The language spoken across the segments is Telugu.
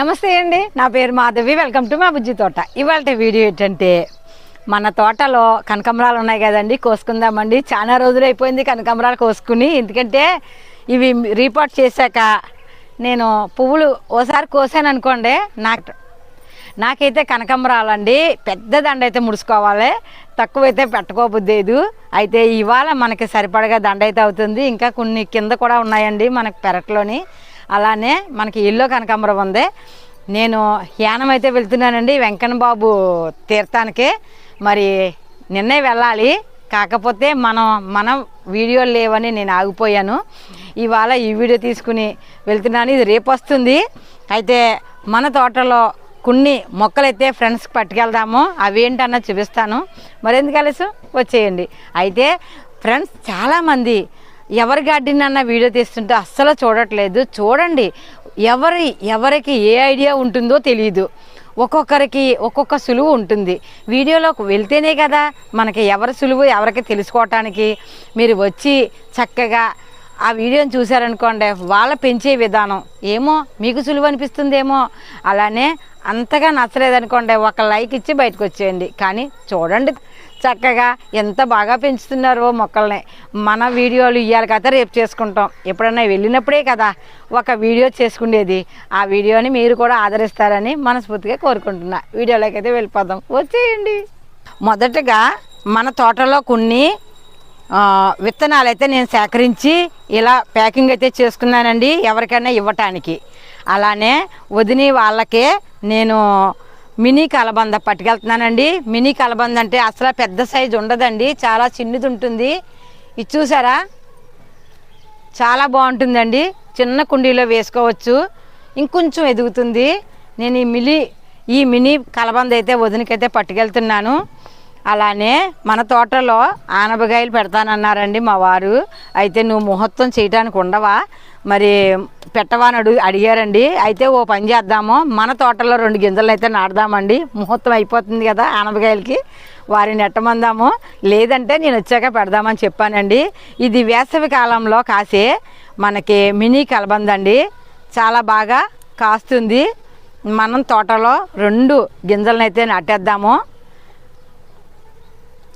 నమస్తే అండి. నా పేరు మాధవి. వెల్కమ్ టు మా బుజ్జి తోట. ఇవాళ వీడియో ఏంటంటే మన తోటలో కనకంబరాలు ఉన్నాయి కదండి కోసుకుందామండి. చాలా రోజులు అయిపోయింది కనకమరాలు కోసుకుని. ఎందుకంటే ఇవి రీపోర్ట్ చేశాక నేను పువ్వులు ఓసారి కోసాను అనుకోండి నాకు నాకైతే కనకంబరాలండి పెద్ద దండ అయితే ముడుచుకోవాలి. తక్కువైతే పెట్టుకోబుద్దేదు అయితే ఇవాళ మనకి సరిపడగా దండ అయితే అవుతుంది. ఇంకా కొన్ని కింద కూడా ఉన్నాయండి మనకు పెరట్లోని. అలానే మనకి ఇల్లు కనకాంబరం ఉంది. నేను యానం అయితే వెళ్తున్నానండి వెంకన్న బాబు తీర్థానికి. మరి నిన్నే వెళ్ళాలి. కాకపోతే మనం మనం వీడియోలు లేవని నేను ఆగిపోయాను. ఇవాళ ఈ వీడియో తీసుకుని వెళ్తున్నాను. ఇది రేపు వస్తుంది. అయితే మన తోటలో కొన్ని మొక్కలైతే ఫ్రెండ్స్కి పట్టుకెళ్దాము. అవి ఏంటన్నా చూపిస్తాను. మరి ఎందుకు కలిసి వచ్చేయండి. అయితే ఫ్రెండ్స్ చాలామంది ఎవరి గార్డెన్ అన్న వీడియో తీస్తుంటే అస్సలు చూడట్లేదు. చూడండి ఎవరి ఎవరికి ఏ ఐడియా ఉంటుందో తెలియదు ఒక్కొక్కరికి ఒక్కొక్క సులువు ఉంటుంది. వీడియోలోకి వెళ్తేనే కదా మనకి ఎవరి సులువు ఎవరికి తెలుసుకోవటానికి. మీరు వచ్చి చక్కగా ఆ వీడియోని చూశారనుకోండి వాళ్ళ పెంచే విధానం. ఏమో మీకు సులువు అనిపిస్తుందేమో. అలానే అంతగా నచ్చలేదనుకోండి ఒక లైక్ ఇచ్చి బయటకు వచ్చేయండి కానీ చూడండి చక్కగా ఎంత బాగా పెంచుతున్నారో మొక్కల్ని. మన వీడియోలు ఇవ్వాలి కదా రేపు చేసుకుంటాం. ఎప్పుడన్నా వెళ్ళినప్పుడే కదా ఒక వీడియో చేసుకునేది ఆ వీడియోని మీరు కూడా ఆదరిస్తారని మనస్ఫూర్తిగా కోరుకుంటున్నా. వీడియోలోకి అయితే వెళ్ళిపోదాం. వచ్చేయండి. మొదటగా మన తోటలో కొన్ని విత్తనాలు అయితే నేను సేకరించి ఇలా ప్యాకింగ్ అయితే చేసుకున్నానండి ఎవరికైనా ఇవ్వటానికి. అలానే వదిని వాళ్ళకే నేను మినీ కలబంద పట్టుకెళ్తున్నానండి. మినీ కలబంద అంటే అసలు పెద్ద సైజు ఉండదండి. చాలా చిన్నది ఉంటుంది. ఇది చూసారా? చాలా బాగుంటుందండి. చిన్న కుండీలో వేసుకోవచ్చు. ఇంకొంచెం ఎదుగుతుంది. నేను ఈ మిలి ఈ మినీ కలబంద అయితే వదినకైతే పట్టుకెళ్తున్నాను. అలానే మన తోటలో ఆనపకాయలు పెడతానన్నారండి మా వారు. అయితే నువ్వు ముహూర్తం చేయడానికి ఉండవా? మరి పెట్టవా అని అడుగు అడిగారండి. అయితే ఓ పని చేద్దాము. మన తోటలో రెండు గింజలు అయితే నాటుదామండి. ముహూర్తం అయిపోతుంది కదా ఆనపకాయలకి. వారిని ఎట్టమందాము లేదంటే నేను వచ్చాక పెడదామని చెప్పానండి. ఇది వేసవి కాలంలో కాసే మనకి మినీ కలబందండి. చాలా బాగా కాస్తుంది. మనం తోటలో రెండు గింజలను అయితే నాటేద్దాము.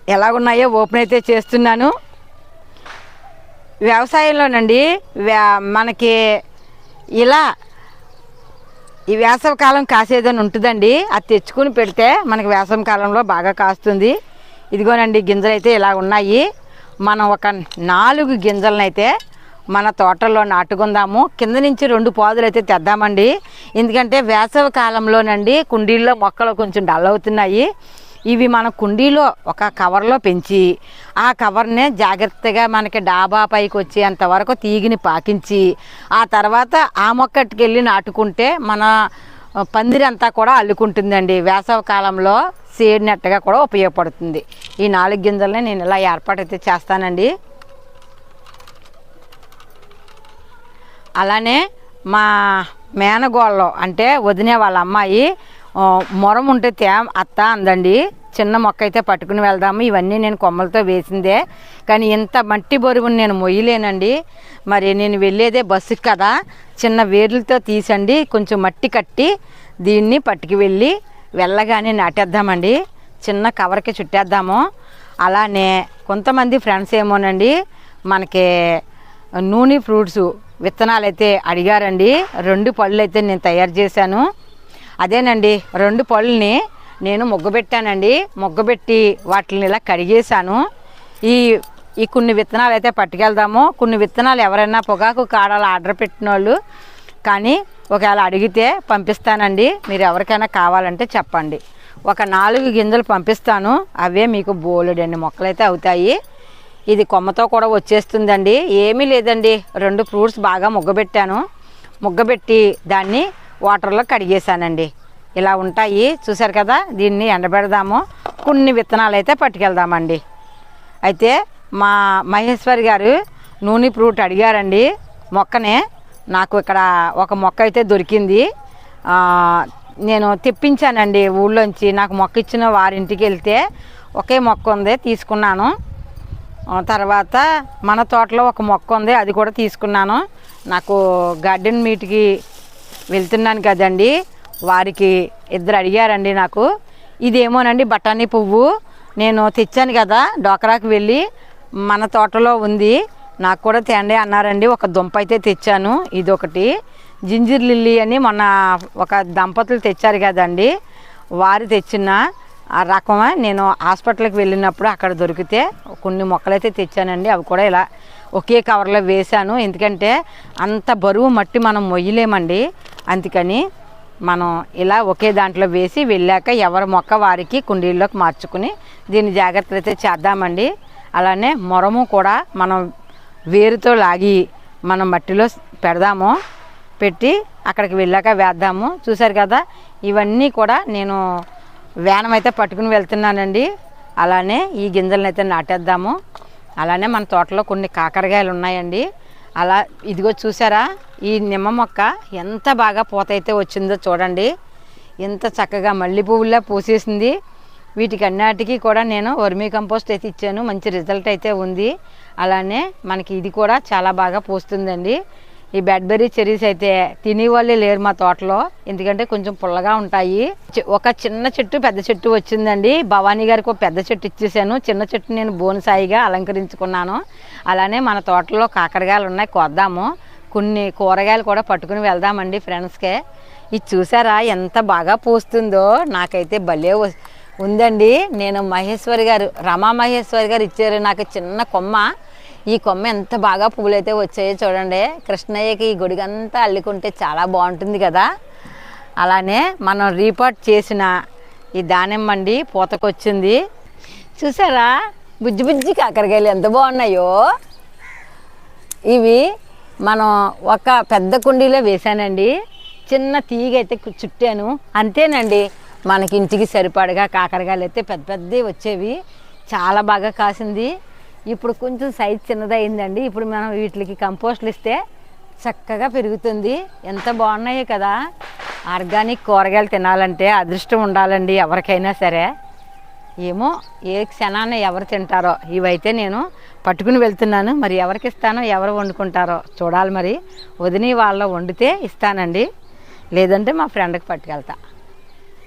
ఎలాగున్నాయో ఓపెన్ అయితే చేస్తున్నాను. వ్యవసాయంలోనండి వ్యా- మనకి ఇలా ఈ వేసవి కాలం కాసేదని ఉంటుందండి. అది తెచ్చుకుని పెడితే మనకి వేసవ కాలంలో బాగా కాస్తుంది. ఇదిగోనండి గింజలు అయితే ఇలా ఉన్నాయి. మనం ఒక నాలుగు గింజలనైతే మన తోటల్లో నాటుకుందాము. కింద నుంచి రెండు పాదులు అయితే తెద్దామండి. ఎందుకంటే వేసవ కాలంలోనండి కుండీల్లో మొక్కలు కొంచెం డల్ అవుతున్నాయి. ఇవి మన కుండీలో ఒక కవర్లో పెంచి ఆ కవర్నే జాగ్రత్తగా మనకి డాబా పైకి వచ్చేంత వరకు తీగిని పాకించి ఆ తర్వాత ఆ మొక్కటికెళ్ళి నాటుకుంటే మన పందిరి అంతా కూడా అల్లుకుంటుందండి. వేసవ కాలంలో సేడ్ నెట్టగా కూడా ఉపయోగపడుతుంది. ఈ నాలుగు గింజల్ని నేను ఇలా ఏర్పాటైతే చేస్తానండి. అలానే మా మేనగోళ్ళలో అంటే వదినే వాళ్ళ అమ్మాయి మొరం ఉంటే తే అత్త అందండి. చిన్న మొక్క అయితే పట్టుకుని వెళ్దాము. ఇవన్నీ నేను కొమ్మలతో వేసిందే. కానీ ఇంత మట్టి బరువుని నేను మొయ్యలేనండి. మరి నేను వెళ్ళేదే బస్సుకి కదా. చిన్న వేర్లతో తీసండి. కొంచెం మట్టి కట్టి దీన్ని పట్టుకు వెళ్ళి వెళ్ళగానే నాటేద్దామండి. చిన్న కవర్కి చుట్టేద్దాము. అలానే కొంతమంది ఫ్రెండ్స్ ఏమోనండి. మనకి నూనె ఫ్రూట్స్ విత్తనాలు అయితే అడిగారండి. రెండు పళ్ళు అయితే నేను తయారు చేశాను. అదేనండి రెండు పళ్ళని నేను మొగ్గబెట్టానండి మొగ్గబెట్టి వాటిని ఇలా కడిగేశాను. ఈ ఈ కొన్ని విత్తనాలు అయితే పట్టుకెళ్దాము. కొన్ని విత్తనాలు ఎవరైనా పొగాకు కాడాలు ఆర్డర్ పెట్టిన వాళ్ళు కానీ ఒకవేళ అడిగితే పంపిస్తానండి. మీరు ఎవరికైనా కావాలంటే చెప్పండి. ఒక నాలుగు గింజలు పంపిస్తాను. అవే మీకు బోలెడండి మొక్కలైతే అవుతాయి. ఇది కొమ్మతో కూడా వచ్చేస్తుందండి. ఏమీ లేదండి రెండు ఫ్రూట్స్ బాగా ముగ్గబెట్టాను ముగ్గబెట్టి దాన్ని వాటర్లో కడిగేసానండి ఇలా ఉంటాయి. చూసారు కదా? దీన్ని ఎండబెడదాము. కొన్ని విత్తనాలు అయితే పట్టుకెళ్దామండి. అయితే మా మహేశ్వరి గారు నూనె ఫ్రూట్ అడిగారండి. మొక్కనే నాకు ఇక్కడ ఒక మొక్క అయితే దొరికింది. నేను తెప్పించానండి ఊళ్ళోంచి. నాకు మొక్క ఇచ్చిన వారింటికి వెళ్తే ఒకే మొక్క ఉంది తీసుకున్నాను. తర్వాత మన తోటలో ఒక మొక్క ఉంది అది కూడా తీసుకున్నాను. నాకు గార్డెన్ మీట్కి వెళ్తున్నాను కదండి. వారికి ఇద్దరు అడిగారండి నాకు. ఇదేమోనండి బఠానీ పువ్వు. నేను తెచ్చాను కదా డోకరాకు వెళ్ళి మన తోటలో ఉంది. నాకు కూడా తేండి అన్నారండి. ఒక దుంప అయితే తెచ్చాను ఇదొకటి. జింజిర్ లిల్లీ అని మొన్న ఒక దంపతులు తెచ్చారు కదండి. వారు తెచ్చిన ఆ రకమే నేను హాస్పిటల్కి వెళ్ళినప్పుడు అక్కడ దొరికితే కొన్ని మొక్కలైతే తెచ్చానండి. అవి కూడా ఇలా ఒకే కవర్లో వేశాను. ఎందుకంటే అంత బరువు మట్టి మనం మొయ్యలేమండి. అందుకని మనం ఇలా ఒకే దాంట్లో వేసి వెళ్ళాక ఎవరి మొక్క వారికి కుండీల్లోకి మార్చుకుని దీన్ని జాగ్రత్తలు అయితే చేద్దామండి. అలానే మొరము కూడా మనం వేరుతో లాగి మనం మట్టిలో పెడదాము. పెట్టి అక్కడికి వెళ్ళాక వేద్దాము. చూసారు కదా? ఇవన్నీ కూడా నేను వేనం అయితే పట్టుకుని వెళ్తున్నానండి. అలానే ఈ గింజలను అయితే నాటేద్దాము. అలానే మన తోటలో కొన్ని కాకరకాయలు ఉన్నాయండి అలా ఇదిగో చూసారా? ఈ నిమ్మ మొక్క ఎంత బాగా పూత అయితే వచ్చిందో చూడండి. ఎంత చక్కగా మల్లె పువ్వులా పూసేసింది. వీటికి అన్నిటికీ కూడా నేను వర్మీ కంపోస్ట్ అయితే ఇచ్చాను. మంచి రిజల్ట్ అయితే ఉంది. అలానే మనకి ఇది కూడా చాలా బాగా పూస్తుందండి. ఈ బ్యాడ్బెర్రీ చెరీస్ అయితే తినే వాళ్ళే లేరు మా తోటలో. ఎందుకంటే కొంచెం పుల్లగా ఉంటాయి. చి- ఒక చిన్న చెట్టు పెద్ద చెట్టు వచ్చిందండి. భవానీ గారికి ఒక పెద్ద చెట్టు ఇచ్చేసాను. చిన్న చెట్టు నేను బోనసాయిగా అలంకరించుకున్నాను. అలానే మన తోటలో కాకరకాయలు ఉన్నాయి కొద్దాము. కొన్ని కూరగాయలు కూడా పట్టుకుని వెళ్దామండి ఫ్రెండ్స్కే. ఇది చూసారా ఎంత బాగా పూస్తుందో? నాకైతే భలే ఉందండి. నేను మహేశ్వరి గారు రమా మహేశ్వరి గారు ఇచ్చారు. నాకు చిన్న కొమ్మ. ఈ కొమ్మ ఎంత బాగా పువ్వులైతే వచ్చాయో చూడండి. కృష్ణయ్యకి ఈ గుడిగంతా అల్లుకుంటే చాలా బాగుంటుంది కదా. అలానే మనం రీపాట్ చేసిన ఈ దానిమ్మ అండి పూతకొచ్చింది. చూసారా? బుజ్జి బుజ్జి కాకరకాయలు ఎంత బాగున్నాయో. ఇవి మనం ఒక పెద్ద కుండీలో వేసానండి చిన్న తీగ అయితే చుట్టాను. అంతేనండి మనకి ఇంటికి సరిపడగా కాకరకాయలు అయితే పెద్ద పెద్దవి వచ్చేవి. చాలా బాగా కాసింది. ఇప్పుడు కొంచెం సైజ్ చిన్నదైందండి. ఇప్పుడు మనం వీటికి కంపోస్ట్లు ఇస్తే చక్కగా పెరుగుతుంది. ఎంత బాగున్నాయో కదా. ఆర్గానిక్ కూరగాయలు తినాలంటే అదృష్టం ఉండాలండి ఎవరికైనా సరే. ఏమో ఏ క్షణాన్ని ఎవరు తింటారో. ఇవైతే నేను పట్టుకుని వెళ్తున్నాను. మరి ఎవరికి ఇస్తానో ఎవరు వండుకుంటారో చూడాలి మరి. వదిని వాళ్ళ వండితే ఇస్తానండి. లేదంటే మా ఫ్రెండ్కి పట్టుకెళ్తా.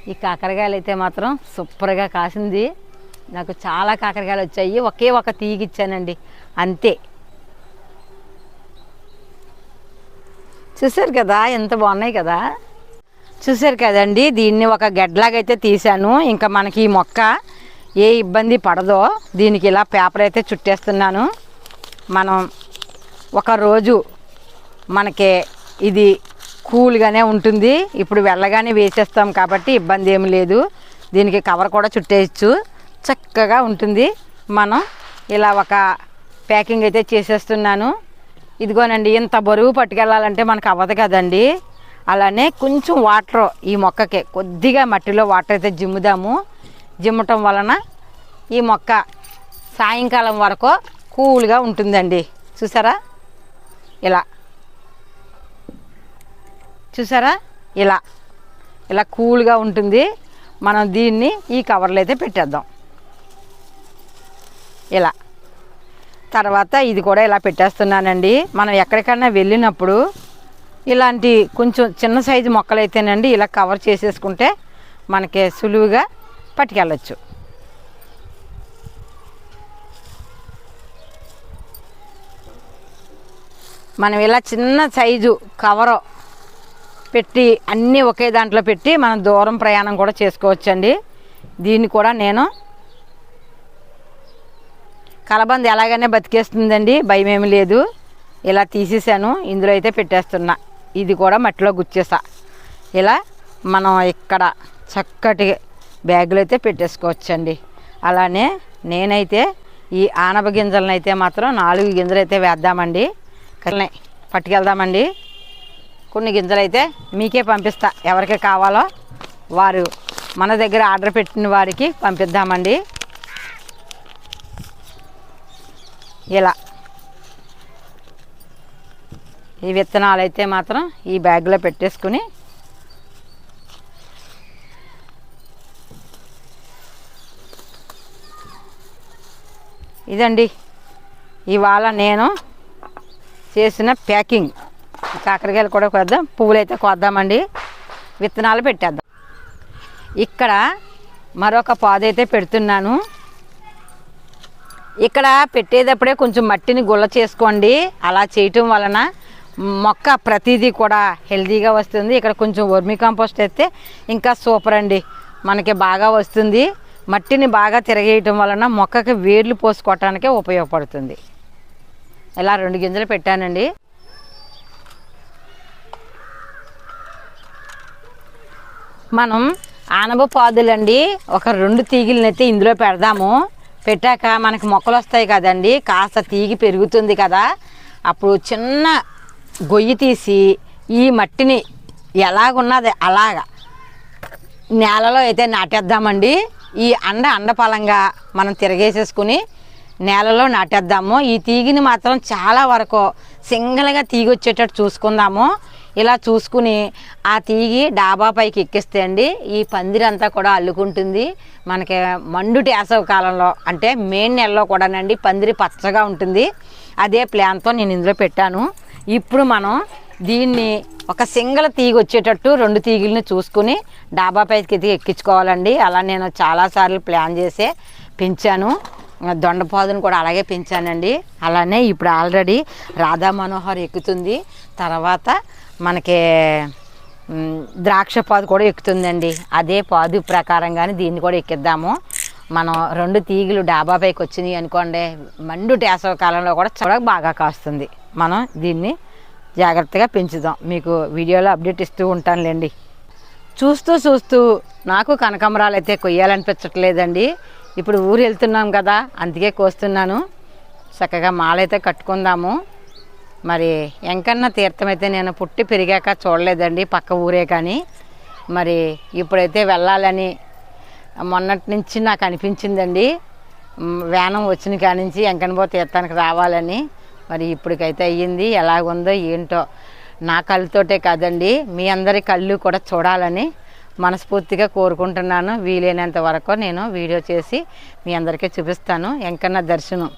ఈ కాకరకాయలు అయితే మాత్రం సూపర్గా కాసింది. నాకు చాలా కాకరకాయలు వచ్చాయి. ఒకే ఒక తీగి ఇచ్చానండి. అంతే. చూసారు కదా ఎంత బాగున్నాయి కదా? చూసారు కదండి దీన్ని ఒక గెడ్లాగైతే తీసాను ఇంకా మనకి ఈ మొక్క ఏ ఇబ్బంది పడదో దీనికి ఇలా పేపర్ అయితే చుట్టేస్తున్నాను. మనం ఒక రోజు మనకి ఇది కూల్గానే ఉంటుంది. ఇప్పుడు వెళ్ళగానే వేసేస్తాం కాబట్టి ఇబ్బంది ఏమి లేదు. దీనికి కవర్ కూడా చుట్టేయచ్చు. చక్కగా ఉంటుంది. మనం ఇలా ఒక ప్యాకింగ్ అయితే చేసేస్తున్నాను. ఇదిగోనండి ఇంత బరువు పట్టుకెళ్ళాలంటే మనకు అవ్వదు కదండి. అలానే కొంచెం వాటర్ ఈ మొక్కకి కొద్దిగా మట్టిలో వాటర్ అయితే జిమ్ముదాము. జిమ్మటం వలన ఈ మొక్క సాయంకాలం వరకు కూల్గా ఉంటుందండి. చూసారా? ఇలా. చూసారా? ఇలా. ఇలా కూల్గా ఉంటుంది. మనం దీన్ని ఈ కవర్లో అయితే పెట్టేద్దాం. ఇలా. తర్వాత ఇది కూడా ఇలా పెట్టేస్తున్నానండి. మనం ఎక్కడికైనా వెళ్ళినప్పుడు ఇలాంటి కొంచెం చిన్న సైజు మొక్కలు అయితేనండి ఇలా కవర్ చేసేసుకుంటే మనకి సులువుగా పట్టుకెళ్ళచ్చు. మనం ఇలా చిన్న సైజు కవరు పెట్టి అన్నీ ఒకే దాంట్లో పెట్టి మనం దూరం ప్రయాణం కూడా చేసుకోవచ్చండి. దీన్ని కూడా నేను కలబంద ఎలాగైనా బతికేస్తుందండి భయం ఏమి లేదు. ఇలా తీసేసాను ఇందులో అయితే పెట్టేస్తున్నా. ఇది కూడా మట్టిలో గుచ్చేసా. ఇలా మనం ఇక్కడ చక్కటి బ్యాగులు అయితే పెట్టేసుకోవచ్చండి. అలానే నేనైతే ఈ ఆనప గింజలను అయితే మాత్రం నాలుగు గింజలు అయితే వేద్దామండి. కలనే పట్టుకెళ్దామండి. కొన్ని గింజలు అయితే మీకే పంపిస్తా. ఎవరికి కావాలో వారు మన దగ్గర ఆర్డర్ పెట్టిన వారికి పంపిద్దామండి. ఇలా. ఈ విత్తనాలు అయితే మాత్రం ఈ బ్యాగ్లో పెట్టేసుకుని ఇదండి ఇవాళ నేను చేసిన ప్యాకింగ్. కాకరకాయలు కూడా కొద్దాం పువ్వులు అయితే కొద్దామండి. విత్తనాలు పెట్టేద్దాం. ఇక్కడ మరొక పాదైతే పెడుతున్నాను. ఇక్కడ పెట్టేటప్పుడే కొంచెం మట్టిని గుల్ల చేసుకోండి. అలా చేయటం వలన మొక్క ప్రతిదీ కూడా హెల్తీగా వస్తుంది. ఇక్కడ కొంచెం వర్మి కాంపోస్ట్ అయితే ఇంకా సూపర్ అండి. మనకి బాగా వస్తుంది. మట్టిని బాగా తిరగేయటం వలన మొక్కకి వేర్లు పోసుకోవటానికే ఉపయోగపడుతుంది. ఇలా రెండు గింజలు పెట్టానండి. మనం ఆనబ పాదులండి. ఒక రెండు తీగిలనైతే అయితే ఇందులో పెడదాము. పెట్టాక మనకి మొక్కలు వస్తాయి కదండి కాస్త తీగి పెరుగుతుంది కదా. అప్పుడు చిన్న గొయ్యి తీసి ఈ మట్టిని ఎలాగున్నది అలాగా నేలలో అయితే నాటేద్దామండి. ఈ అండ అండపలంగా మనం తిరగేసేసుకుని నేలలో నాటేద్దాము. ఈ తీగిని మాత్రం చాలా వరకు సింగిల్గా తీగి వచ్చేటట్టు చూసుకుందాము. ఇలా చూసుకుని ఆ తీగి డాబా పైకి ఎక్కిస్తే అండి ఈ పందిరంతా కూడా అల్లుకుంటుంది. మనకి మండుటి వేసవి కాలంలో అంటే మే నెలలో కూడానండి పందిరి పచ్చగా ఉంటుంది. అదే ప్లాన్తో నేను ఇందులో పెట్టాను. ఇప్పుడు మనం దీన్ని ఒక సింగిల్ తీగ వచ్చేటట్టు రెండు తీగల్ని చూసుకుని డాబా పైకి ఎక్కించుకోవాలండి. అలా నేను చాలాసార్లు ప్లాన్ చేసే పెంచాను. దొండపాదును కూడా అలాగే పెంచానండి. అలానే ఇప్పుడు ఆల్రెడీ రాధా మనోహర్ ఎక్కుతుంది. తర్వాత మనకి ద్రాక్ష పాదు కూడా ఎక్కుతుందండి. అదే పాదు ప్రకారంగానే దీన్ని కూడా ఎక్కిద్దాము. మనం రెండు తీగలు డాబా పైకి వచ్చినాయి అనుకోండి మండు వేసవి కాలంలో కూడా చాలా బాగా కాస్తుంది. మనం దీన్ని జాగ్రత్తగా పెంచుదాం. మీకు వీడియోలో అప్డేట్ ఇస్తూ ఉంటానులేండి. చూస్తూ చూస్తూ నాకు కనకమరాలు అయితే కొయ్యాలనిపించట్లేదండి. ఇప్పుడు ఊరు వెళ్తున్నాం కదా అందుకే కోస్తున్నాను. చక్కగా మాలైతే కట్టుకుందాము. మరి ఎంకన్న తీర్థం అయితే నేను పుట్టి పెరిగాక చూడలేదండి పక్క ఊరే కానీ. మరి ఇప్పుడైతే వెళ్ళాలని మొన్నటి నుంచి నాకు అనిపించిందండి. వ్యానం వేనం వచ్చిన కాడి నుంచి ఎంకనబో తీర్థానికి రావాలని. మరి ఇప్పటికైతే అయ్యింది ఎలాగుందో ఏంటో నా కళ్ళతోటే కాదండి మీ అందరి కళ్ళు కూడా చూడాలని మనస్ఫూర్తిగా కోరుకుంటున్నాను. వీలైనంత వరకు నేను వీడియో చేసి మీ అందరికీ చూపిస్తాను. ఎంకన్నా దర్శనం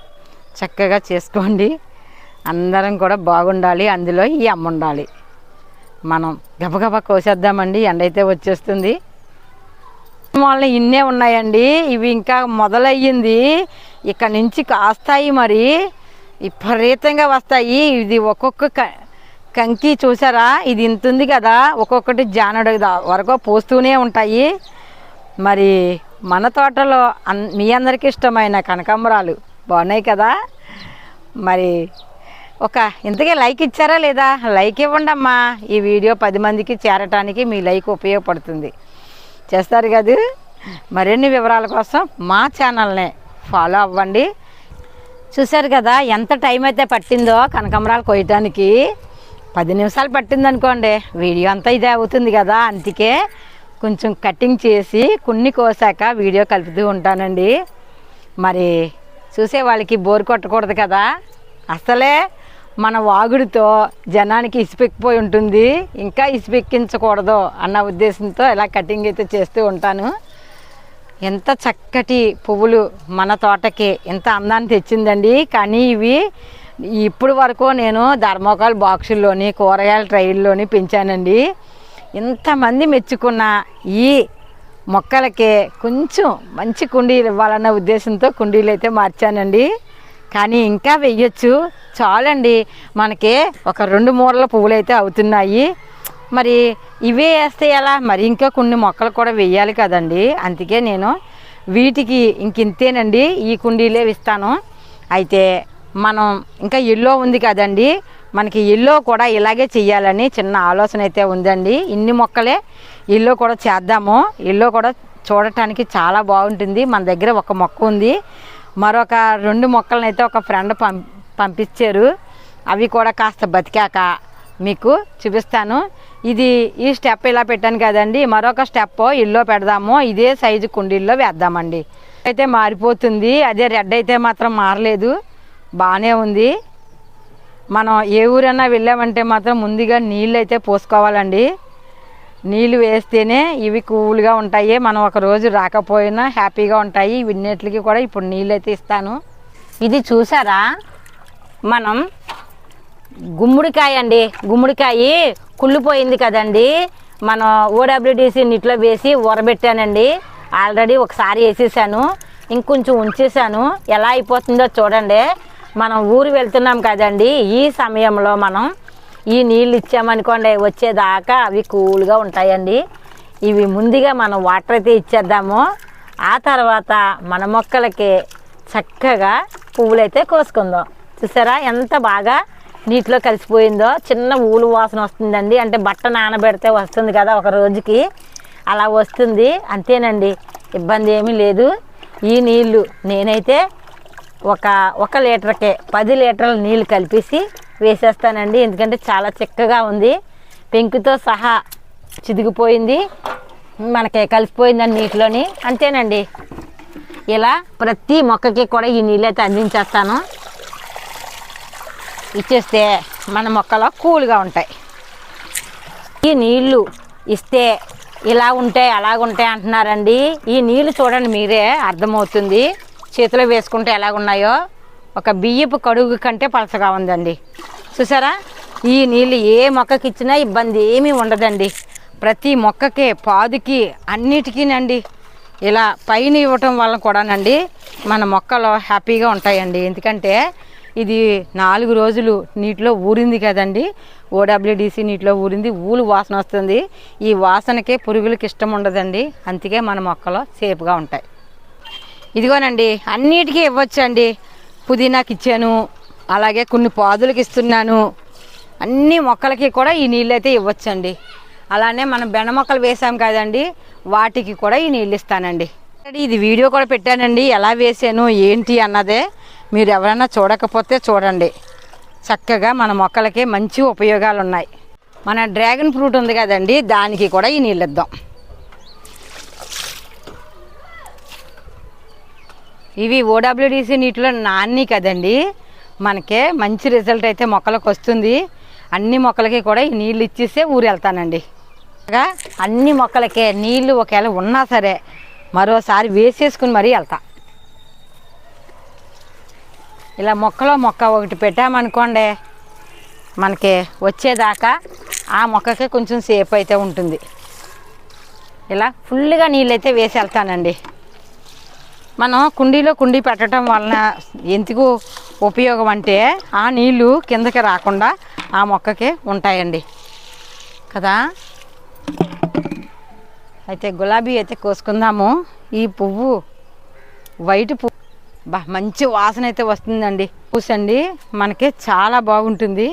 చక్కగా చేసుకోండి. అందరం కూడా బాగుండాలి అందులో ఈ అమ్మ ఉండాలి. మనం గబగబా కోసేద్దామండి ఎండ అయితే వచ్చేస్తుంది. వాళ్ళ ఇన్నే ఉన్నాయండి ఇవి ఇంకా మొదలయ్యింది. ఇక్కడ నుంచి కాస్తాయి మరి విపరీతంగా వస్తాయి. ఇది ఒక్కొక్క క- కంకి చూసారా? ఇది ఇంత ఉంది కదా ఒక్కొక్కటి జానడు వరకు పోస్తూనే ఉంటాయి. మరి మన తోటలో అన్ మీ అందరికీ ఇష్టమైన కనకాంబరాలు బాగున్నాయి కదా? మరి ఒక ఇంతకీ లైక్ ఇచ్చారా లేదా? లైక్ ఇవ్వండి అమ్మా ఈ వీడియో పది మందికి చేరటానికి మీ లైక్ ఉపయోగపడుతుంది. చేస్తారు కదా. మరిన్ని వివరాల కోసం మా ఛానల్ని ఫాలో అవ్వండి. చూశారు కదా ఎంత టైం అయితే పట్టిందో కనకాంబరాలు కొయ్యటానికి. పది నిమిషాలు పట్టిందనుకోండి. వీడియో అంతా ఇదే అవుతుంది కదా. అందుకే కొంచెం కటింగ్ చేసి కొన్ని కోసాక వీడియో కలుపుతూ ఉంటానండి. మరి చూసే వాళ్ళకి బోర్ కొట్టకూడదు కదా. అసలే మన వాగుడితో జనానికి ఇసుపెక్కిపోయి ఉంటుంది. ఇంకా ఇసుపెక్కించకూడదు అన్న ఉద్దేశంతో ఇలా కటింగ్ అయితే చేస్తూ ఉంటాను. ఎంత చక్కటి పువ్వులు మన తోటకి ఎంత అందాన్ని తెచ్చిందండి. కానీ ఇవి ఇప్పుడు వరకు నేను ధర్మోకాల్ బాక్సుల్లోని కూరగాయల ట్రైల్లోని పెంచానండి. ఇంతమంది మెచ్చుకున్న ఈ మొక్కలకి కొంచెం మంచి కుండీలు ఇవ్వాలన్న ఉద్దేశంతో కుండీలు అయితే మార్చానండి. కానీ ఇంకా వెయ్యొచ్చు. చాలండి. మనకి ఒక రెండు మూరల పువ్వులు అయితే అవుతున్నాయి. మరి ఇవే వేస్తే ఎలా? మరి ఇంకా కొన్ని మొక్కలు కూడా వెయ్యాలి కదండి. అందుకే నేను వీటికి ఇంకింతేనండి ఈ కుండీలే ఇస్తాను అయితే మనం ఇంకా ఎల్లో ఉంది కదండి. మనకి ఎల్లో కూడా ఇలాగే చేయాలని చిన్న ఆలోచన అయితే ఉందండి. ఇన్ని మొక్కలే ఎల్లో కూడా చేద్దాము. ఎల్లో కూడా చూడటానికి చాలా బాగుంటుంది. మన దగ్గర ఒక మొక్క ఉంది. మరొక రెండు మొక్కలను అయితే ఒక ఫ్రెండ్ పం పంపించారు. అవి కూడా కాస్త బతికాక మీకు చూపిస్తాను. ఇది ఈ స్టెప్ ఇలా పెట్టాను కదండి. మరొక స్టెప్ ఇల్లో పెడదాము. ఇదే సైజు కుండీల్లో వేద్దామండి. అయితే మారిపోతుంది. అదే రెడ్ అయితే మాత్రం మారలేదు. బాగానే ఉంది. మనం ఏ ఊరైనా వెళ్ళామంటే మాత్రం ముందుగా నీళ్ళు అయితే పోసుకోవాలండి. నీళ్ళు వేస్తేనే ఇవి కూల్గా ఉంటాయి. మనం ఒక రోజు రాకపోయినా హ్యాపీగా ఉంటాయి. వీటికి కూడా ఇప్పుడు నీళ్ళు అయితే ఇస్తాను. ఇది చూసారా? మనం గుమ్మడికాయ అండి. గుమ్మడికాయ కుళ్ళిపోయింది కదండి. మనం ఓడబ్ల్యూడిసి నీటిలో వేసి ఊరబెట్టానండి. ఆల్రెడీ ఒకసారి వేసేసాను. ఇంకొంచెం ఉంచేసాను. ఎలా అయిపోతుందో చూడండి. మనం ఊరు వెళ్తున్నాం కదండి. ఈ సమయంలో మనం ఈ నీళ్ళు ఇచ్చామనుకోండి వచ్చేదాకా అవి కూల్గా ఉంటాయండి. ఇవి ముందుగా మనం వాటర్ అయితే ఇచ్చేద్దాము. ఆ తర్వాత మన మొక్కలకి చక్కగా పువ్వులైతే కోసుకుందాం. చూసారా ఎంత బాగా నీటిలో కలిసిపోయిందో? చిన్న ఊలు వాసన వస్తుందండి. అంటే బట్ట నానబెడితే వస్తుంది కదా ఒక రోజుకి. అలా వస్తుంది. అంతేనండి. ఇబ్బంది ఏమీ లేదు. ఈ నీళ్ళు నేనైతే ఒక ఒక లీటర్కే పది లీటర్ల నీళ్ళు కలిపేసి వేసేస్తానండి. ఎందుకంటే చాలా చిక్కగా ఉంది. పెంకుతో సహా చిదిగిపోయింది. మనకి కలిసిపోయిందండి నీటిలోని. అంతేనండి. ఇలా ప్రతి మొక్కకి కూడా ఈ నీళ్ళైతే అందించేస్తాను. ఇచ్చేస్తే మన మొక్కలు కూల్గా ఉంటాయి. ఈ నీళ్ళు ఇస్తే ఇలా ఉంటాయి అలాగుంటాయి అంటున్నారండి. ఈ నీళ్ళు చూడండి మీరే అర్థమవుతుంది. చేతిలో వేసుకుంటే ఎలాగున్నాయో. ఒక బియ్యపు కడుగు కంటే పలసగా ఉందండి. చూసారా? ఈ నీళ్ళు ఏ మొక్కకి ఇచ్చినా ఇబ్బంది ఏమీ ఉండదండి. ప్రతి మొక్కకి పాదుకి అన్నిటికీనండి. ఇలా పైన ఇవ్వటం వల్ల కూడానండి మన మొక్కలు హ్యాపీగా ఉంటాయండి. ఎందుకంటే ఇది నాలుగు రోజులు నీటిలో ఊరింది కదండి. ఓడబ్ల్యూడిసి నీటిలో ఊరింది ఊలు వాసన వస్తుంది. ఈ వాసనకే పురుగులకి ఇష్టం ఉండదండి. అందుకే మన మొక్కలు సేఫ్గా ఉంటాయి. ఇదిగోనండి అన్నిటికీ ఇవ్వచ్చండి. పుదీనాకి ఇచ్చాను అలాగే కొన్ని పాదులకి ఇస్తున్నాను అన్ని మొక్కలకి కూడా ఈ నీళ్ళు అయితే ఇవ్వచ్చండి. అలానే మనం బెండ మొక్కలు వేసాం కదండి వాటికి కూడా ఈ నీళ్ళు ఇస్తానండి ఇది వీడియో కూడా పెట్టానండి ఎలా వేసాను ఏంటి అన్నదే మీరు ఎవరైనా చూడకపోతే చూడండి. చక్కగా మన మొక్కలకి మంచి ఉపయోగాలు ఉన్నాయి మన డ్రాగన్ ఫ్రూట్ ఉంది కదండి దానికి కూడా ఈ నీళ్ళు ఇద్దాం ఇవి ఓడబ్ల్యూడిసి నీటిలో నాన్ని కదండి. మనకే మంచి రిజల్ట్ అయితే మొక్కలకు వస్తుంది. అన్ని మొక్కలకి కూడా ఈ నీళ్ళు ఇచ్చేసే ఊరు వెళ్తానండి అన్ని మొక్కలకే నీళ్ళు ఒకవేళ ఉన్నా సరే మరోసారి వేసేసుకుని మరీ వెళ్తా. ఇలా మొక్కలో మొక్క ఒకటి పెట్టామనుకోండి మనకి వచ్చేదాకా ఆ మొక్కకి కొంచెం సేఫ్ అయితే ఉంటుంది. ఇలా ఫుల్గా నీళ్ళైతే వేసి వెళ్తానండి మనం కుండీలో కుండీ పెట్టడం వలన ఎందుకు ఉపయోగం అంటే ఆ నీళ్ళు కిందకి రాకుండా ఆ మొక్కకి ఉంటాయండి. కదా? అయితే గులాబీ అయితే కోసుకుందాము. ఈ పువ్వు వైట్ పువ్వు బా మంచి వాసన అయితే వస్తుందండి. పూసండి మనకి చాలా బాగుంటుంది.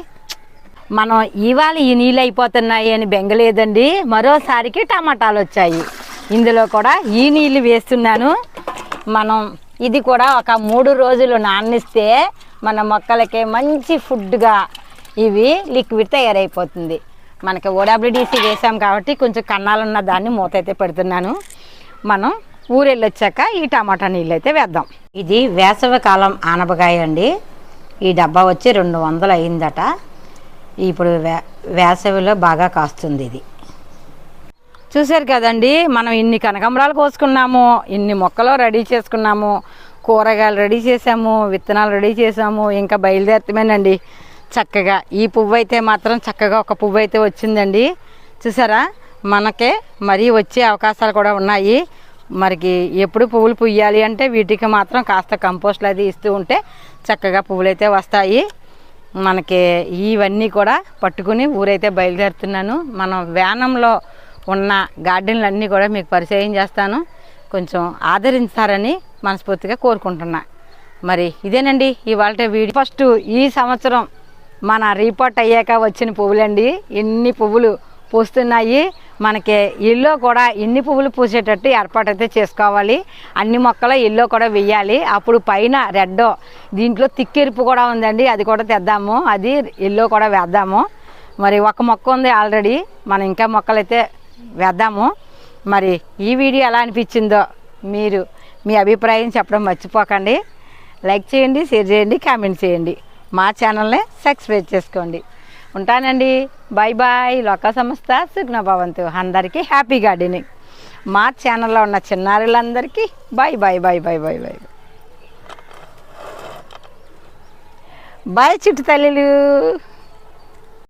మనం ఇవాళ ఈ నీళ్ళు అయిపోతున్నాయి అని బెంగలేదండి. మరోసారికి టమాటాలు వచ్చాయి. ఇందులో కూడా ఈ నీళ్ళు వేస్తున్నాను. మనం ఇది కూడా ఒక మూడు రోజులు నానిస్తే మన మొక్కలకి మంచి ఫుడ్గా ఇవి లిక్విడ్ తయారైపోతుంది. మనకి ఓడబ్ల్యూడిసి వేసాం కాబట్టి కొంచెం కన్నాలున్న దాన్ని మూత అయితే పెడుతున్నాను. మనం ఊరెళ్ళొచ్చాక ఈ టమాటా నీళ్ళు అయితే వేద్దాం. ఇది వేసవి కాలం ఆనపకాయ అండి. ఈ డబ్బా వచ్చి రెండు వందలు అయిందట ఇప్పుడు వే వేసవిలో బాగా కాస్తుంది ఇది. చూశారు కదండి మనం ఇన్ని కనకాంబరాలు కోసుకున్నాము ఇన్ని మొక్కలు రెడీ చేసుకున్నాము కూరగాయలు రెడీ చేసాము విత్తనాలు రెడీ చేసాము ఇంకా బయలుదేరుతామేనండి చక్కగా ఈ పువ్వు అయితే మాత్రం చక్కగా ఒక పువ్వు అయితే వచ్చిందండి. చూసారా మనకే మరీ వచ్చే అవకాశాలు కూడా ఉన్నాయి. మరికి ఎప్పుడు పువ్వులు పుయ్యాలి అంటే వీటికి మాత్రం కాస్త కంపోస్ట్లు అది ఇస్తూ ఉంటే చక్కగా పువ్వులు అయితే వస్తాయి. మనకి ఇవన్నీ కూడా పట్టుకుని ఊరైతే బయలుదేరుతున్నాను. మనం వ్యానంలో ఉన్న గార్డెన్లు అన్నీ కూడా మీకు పరిచయం చేస్తాను. కొంచెం ఆదరించారని మనస్ఫూర్తిగా కోరుకుంటున్నా. మరి ఇదేనండి ఇవాళ వీడియో. ఫస్ట్ ఈ సంవత్సరం మన రిపోర్ట్ అయ్యాక వచ్చిన పువ్వులండి. ఎన్ని పువ్వులు పూస్తున్నాయి. మనకి ఇల్లు కూడా ఎన్ని పువ్వులు పూసేటట్టు ఏర్పాటు అయితే చేసుకోవాలి. అన్ని మొక్కలు ఇల్లు కూడా వెయ్యాలి అప్పుడు పైన రెడ్డో దీంట్లో తిక్కెరుపు కూడా ఉందండి. అది కూడా తెద్దాము. అది ఇల్లు కూడా వేద్దాము. మరి ఒక మొక్క ఉంది ఆల్రెడీ. మనం ఇంకా మొక్కలైతే వేద్దాము. మరి ఈ వీడియో ఎలా అనిపించిందో మీరు మీ అభిప్రాయం చెప్పడం మర్చిపోకండి. లైక్ చేయండి షేర్ చేయండి కామెంట్ చేయండి. మా ఛానల్ని సబ్స్క్రైబ్ చేసుకోండి. ఉంటానండి. బాయ్ బాయ్ లోక సంస్థ సుగ్న భవంతు అందరికీ హ్యాపీ గార్డెనింగ్. మా ఛానల్లో ఉన్న చిన్నారులందరికీ bye bye bye bye bye bye bye చిట్టు తల్లిలు.